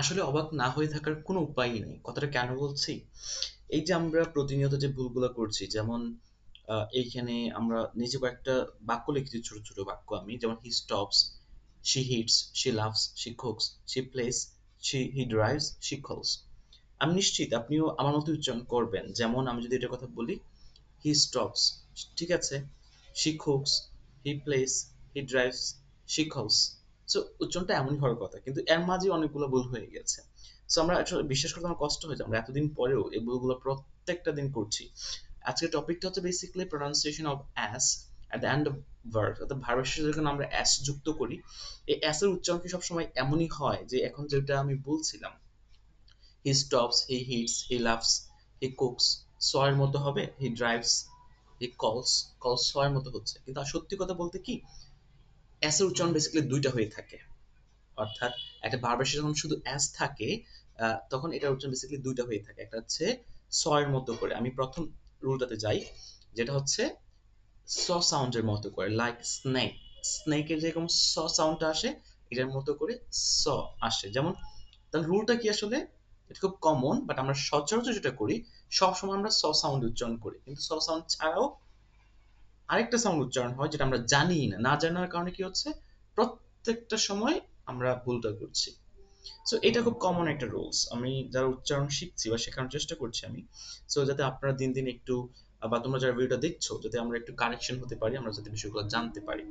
আসলে অবাক না হয়ে থাকার কোনো উপায়ই নেই। কথাটা কেন বলছি? এই যে আমরা প্রতিনিয়ত যে ভুলগুলো করছি যেমন আহ, এইখানে আমরা নিজে কয়েকটা বাক্য লিখেছি ছোট ছোট বাক্য আমি যেমন he stops she hits she loves she cooks she plays she he drives she calls. আমি নিশ্চিত আপনিও আমার মতো উচ্চারণ করবেন। যেমন আমি যদি এটার কথা বলি he stops ঠিক আছে she cooks he plays he drives she calls উচ্চারণটা এমনই হওয়ার কথা, কিন্তু এর মাঝে অনেকগুলো ভুল হয়ে গেছে। সো আমরা আসলে বিশ্বাস করতে আমার কষ্ট হয়েছে আমরা এতদিন পরেও এই ভুলগুলো প্রত্যেকটা দিন করছি। আজকের টপিকটা হচ্ছে basically pronunciation of as at the end of verb অর্থাৎ ভার্বের সাথে যখন আমরা অ্যাস যুক্ত করি, এই অ্যাস এর উচ্চারণ কি সবসময় এমনই হয় যে এখন যেটা আমি বলছিলাম? He stops he hits he loves he cooks স এর মতো হবে হি ড্রাইভস হি কলস কলস সয়ের মতো হচ্ছে। কিন্তু সত্যি কথা বলতে কি? অ্যাস এর উচ্চারণ বেসিক্যালি দুইটা হয়ে থাকে। অর্থাৎ একটা সাথে যখন শুধু অ্যাস থাকে তখন এটার উচ্চারণ বেসিক্যালি দুইটা হয়ে থাকে। একটা হচ্ছে স এর মতো করে। আমি প্রথম রুলটাতে যাই, যেটা হচ্ছে স সাউন্ডের মতো করে লাইক স্নেক স্নেকের যেরকম স সাউন্ডটা আসে, এটার মতো করে স আসে। যেমন, তাহলে রুলটা কি আসলে? এটা খুব কমন বাট আমরা সচরাচর যেটা করি, সবসময় আমরা স সাউন্ড উচ্চারণ করি। কিন্তু স সাউন্ড ছাড়াও আরেকটা সাউন্ড উচ্চারণ হয় যেটা আমরা জানি না। না জানার কারণে কি হচ্ছে? প্রত্যেকটা সময় আমরা ভুলটা করছি। সো এটা খুব কমন একটা রুলস আমি যারা উচ্চারণ শিখছি বা শেখানোর চেষ্টা করছি আমি সো যাতে আপনারা দিন দিন একটু বা তোমরা যারা ভিডিওটা দেখছ যাতে আমরা একটু কানেকশন হতে পারি আমরা যাতে বিষয়গুলো জানতে পারি।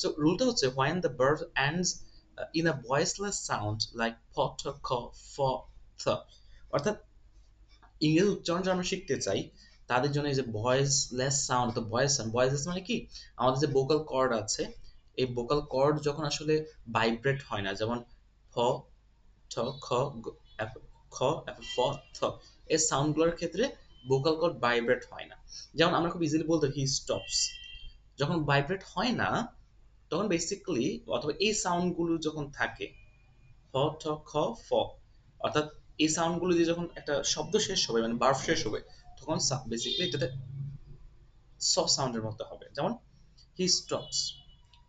সো রুলটা হচ্ছে the verb ends uh, in a voiceless sound like প ঠ খ ফ থ অর্থাৎ ইংরেজি উচ্চারণ যারা আমরা শিখতে চাই তাদের জন্য এই যে ভয়েসলেস সাউন্ড তো ভয়েস সাউন্ড ভয়েসলেস মানে কি? আমাদের যে ভোকাল কর্ড আছে, এই ভোকাল কর্ড যখন আসলে ভাইব্রেট হয় না, যেমন ফ ঠ, খ খ ফ থ, এই সাউন্ডগুলোর ক্ষেত্রে ভোকাল কর্ড ভাইব্রেট হয় না। যেমন আমরা খুব ইজিলি বলতে হি স্টপস যখন ভাইব্রেট হয় না, তখন বেসিক্যালি অথবা এই সাউন্ডগুলো যখন থাকে ফ ঠ, খ, ফ, অর্থাৎ এই সাউন্ডগুলো দিয়ে যখন একটা শব্দ শেষ হবে মানে বার্ব শেষ হবে তখন বেসিক্যালি এটাতে স সাউন্ডের মতো হবে। যেমন he stops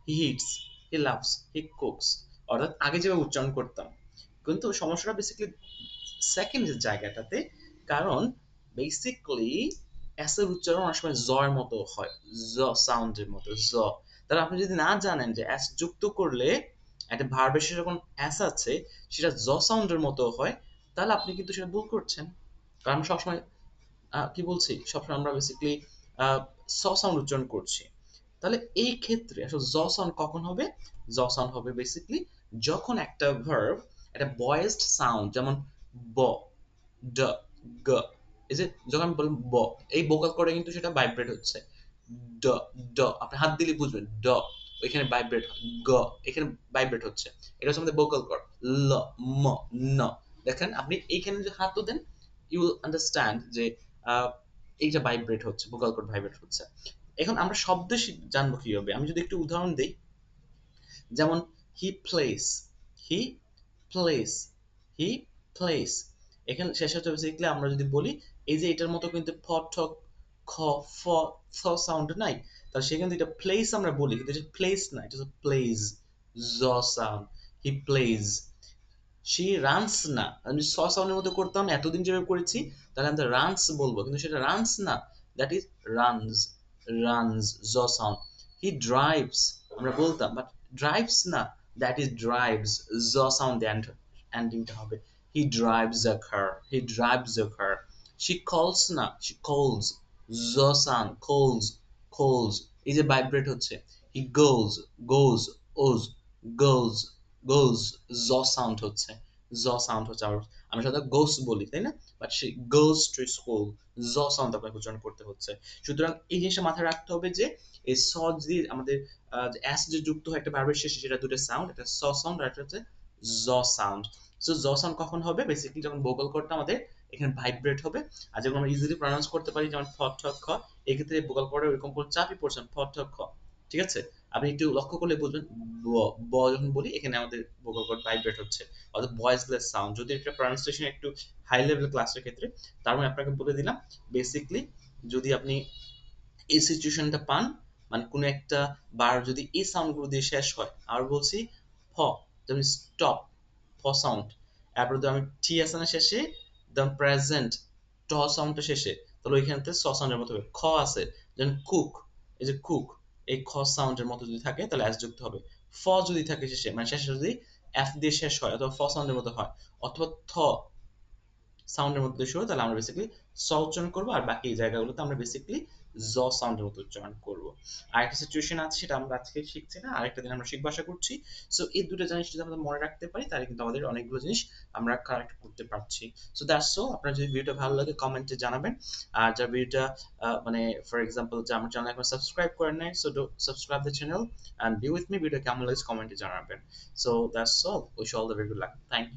he hits he loves he cooks অর্থাৎ আগে যেভাবে উচ্চারণ করতাম। কিন্তু সমস্যাটা বেসিক্যালি সেকেন্ড জায়গাটাতে, কারণ বেসিক্যালি এস এর উচ্চারণ অনেক সময় জ মতো হয় জ সাউন্ডের মতো জ তাহলে আপনি যদি না জানেন যে এস যুক্ত করলে একটা ভার্বের শেষে যখন এস আছে, সেটা জ সাউন্ডের মতো হয়, তাহলে আপনি কিন্তু সেটা ভুল করছেন। কারণ সবসময় কি বলছি? সবসময় আমরা বেসিক্যালি স সাউন্ড উচ্চারণ করছি। তাহলে এই ক্ষেত্রে আসলে জ সাউন্ড কখন হবে? জ সাউন্ড হবে বেসিক্যালি যখন একটা ভার্ব একটা ভয়েসড সাউন্ড যেমন ব, ড, গ, এই যে যখন আমি বললাম ব, এই ভোকাল করে কিন্তু সেটা ভাইব্রেট হচ্ছে। ড ড, আপনি হাত দিলে বুঝবেন, ড, ওইখানে ভাইব্রেট গ, এখানে ভাইব্রেট হচ্ছে। এটা হচ্ছে আমাদের ভোকাল কর্ড ল, ম, ন। দেখেন, আপনি এইখানে যে হাত দেন ইউ আন্ডারস্ট্যান্ড যে আহ, এইটা ভাইব্রেট হচ্ছে ভোকাল কর্ড ভাইব্রেট হচ্ছে। এখন আমরা শব্দ জানব কীভাবে? আমি যদি একটু উদাহরণ দিই যেমন he plays he plays he plays এখানে শেষ হচ্ছে বেসিক্যালি আমরা যদি বলি এই যে এটার মতো কিন্তু ফ ঠ খ ফ থ সাউন্ড নাই। তাহলে সেখানে এটা প্লেস আমরা বলি কিন্তু এটা প্লেস না এটা হচ্ছে plays z sound he plays say runs না। আমি স সাউন্ডের মতো করতাম এতদিন যেভাবে করেছি, তাহলে আমি রানস বলব। কিন্তু সেটা রানস না। That is runs runs z sound he drives আমরা বলতাম বাট ড্রাইভস না। That is drives z sound এন্ডিংটা হবে। He drives a car he drives a car she calls না শি কলস জ সাউন্ড কলস কলস এই যে ভাইব্রেট হচ্ছে। হি গোজ গোজ ওজ গোজ গোজ জ সাউন্ড হচ্ছে। জ সাউন্ড হচ্ছে আর আমরা সাধারণত গোস বলি, তাই না? But she goes to school z sound আপনাকে উচ্চারণ করতে হচ্ছে। সুতরাং এই জিনিসটা মাথায় রাখতে হবে যে, এই স যদি আমাদের অ্যাস যে যুক্ত হয় একটা ভার্বের শেষে, সেটা দুটো সাউন্ড একটা স সাউন্ড আর একটা হচ্ছে জ সাউন্ড সো জ সাউন্ড কখন হবে? বেসিক্যালি যখন ভোকাল কর্ডটা আমাদের এখানে ভাইব্রেট হবে, আর যখন আমরা ইজিলি প্রনাউন্স করতে পারি, যেমন ফ, ঠ, খ, এক্ষেত্রে ভোকাল কর্ডে ওইরকম কোনো চাপই পড়ছে, ফ, ঠ, খ। ঠিক আছে? আপনি একটু লক্ষ্য করলে বুঝবেন, ব যখন বলি, এখানে আমাদের ভোকাল কর্ড ভাইব্রেট হচ্ছে। অর্থাৎ ভয়েসলেস সাউন্ড যদি একটা প্রনাউন্সিয়েশন একটু হাই লেভেল ক্লাসের ক্ষেত্রে, তার মানে আপনাকে বলে দিলাম বেসিকলি যদি আপনি এই সিচুয়েশনটা পান মানে কোনো একটা বার যদি এই সাউন্ডগুলো দিয়ে শেষ হয়, আর বলছি ফ যেমন স্টপ ফ সাউন্ড এরপর যদি আমি টি আছে না শেষে দেন প্রেজেন্ট ট সাউন্ডটা শেষে, তাহলে ওইখানতে স সাউন্ডের মতো হবে। খ আছে যেন কুক এই যে কুক এই খ সাউন্ডের মতো যদি থাকে, তাহলে এস যুক্ত হবে। ফ যদি থাকে শেষে মানে শেষে যদি এফ দিয়ে শেষ হয়, অথবা ফ সাউন্ডের মতো হয়, অথবা থ সাউন্ডের মধ্যে শুরু তাহলে আমরা বেসিক্যালি স উচ্চারণ করব, আর বাকি জায়গাগুলোতে আমরা বেসিক্যালি জ সাউন্ডের মতো উচ্চারণ করব। আর একটা সিচুয়েশন আছে, সেটা আমরা আজকে শিখছি না, আরেকটা দিন আমরা করছি। সো এই দুটো জিনিস যদি আমরা মনে রাখতে পারি, তাহলে কিন্তু আমাদের অনেকগুলো জিনিস আমরা কারেক্ট করতে পারছি। সো দ্যাটস সো আপনার যদি ভিডিওটা ভালো লাগে কমেন্টে জানাবেন। আর যার ভিডিওটা মানে ফর এক্সাম্পল যে আমার চ্যানেল এখন সাবস্ক্রাইব করেন নাই so subscribe the channel and be with me video কেমন লাগছে কমেন্টে জানাবেন। So that's all wish all the very good luck thank you